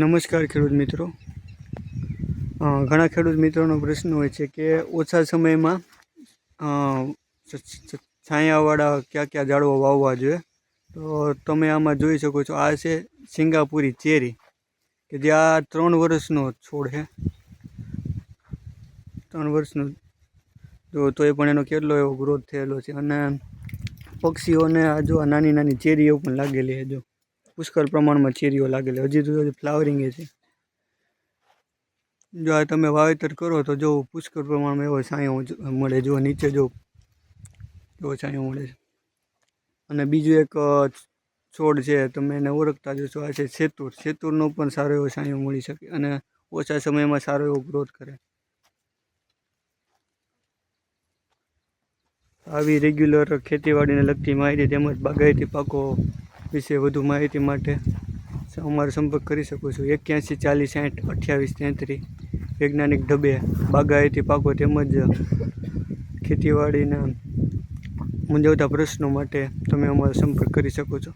નમસ્કાર ખેડૂત મિત્રો. ઘણા ખેડૂત મિત્રોનો પ્રશ્ન હોય છે કે ઓછા સમયમાં છાયાવાળા કયા કયા ઝાડવા વાવવા જોઈએ? તો તમે આમાં જોઈ શકો છો, આ છે સિંગાપુરી ચેરી, કે જે આ ત્રણ વર્ષનો છોડ છે. ત્રણ વર્ષનો, જો તોય પણ એનો કેટલો એવો ગ્રોથ થયેલો છે. અને પક્ષીઓને આ જો નાની નાની ચેરીઓ પણ લાગેલી છે જો. પુષ્કળ પ્રમાણમાં ચેરીઓ લાગેલી હજી તો ફ્લાવરિંગ છે. જો આ તમે વાવેતર કરો તો જો પુષ્કળ પ્રમાણમાં એવો છાંયો મળે. જો નીચે જો એવો છાંયો મળે છે. અને બીજું એક છોડ છે. તમે એને ઓળખતા જશો આ છે સેતુર સેતુરનો પણ સારો એવો છાંયો મળી શકે અને ઓછા સમયમાં સારો એવો ગ્રોથ કરે. આવી રેગ્યુલર ખેતીવાડીને લગતી માહિતી તેમજ બાગાયતી પાકો વિશે વધુ માહિતી માટે અમારો સંપર્ક કરી શકો છો. એક્યાસી, ચાલીસ, સાઠ, અઠ્યાવીસ તેત્રીસ વૈજ્ઞાનિક ઢબે, બાગાયતી પાકો તેમજ ખેતીવાડીના મૂંઝવતા પ્રશ્નો માટે તમે અમારો સંપર્ક કરી શકો છો.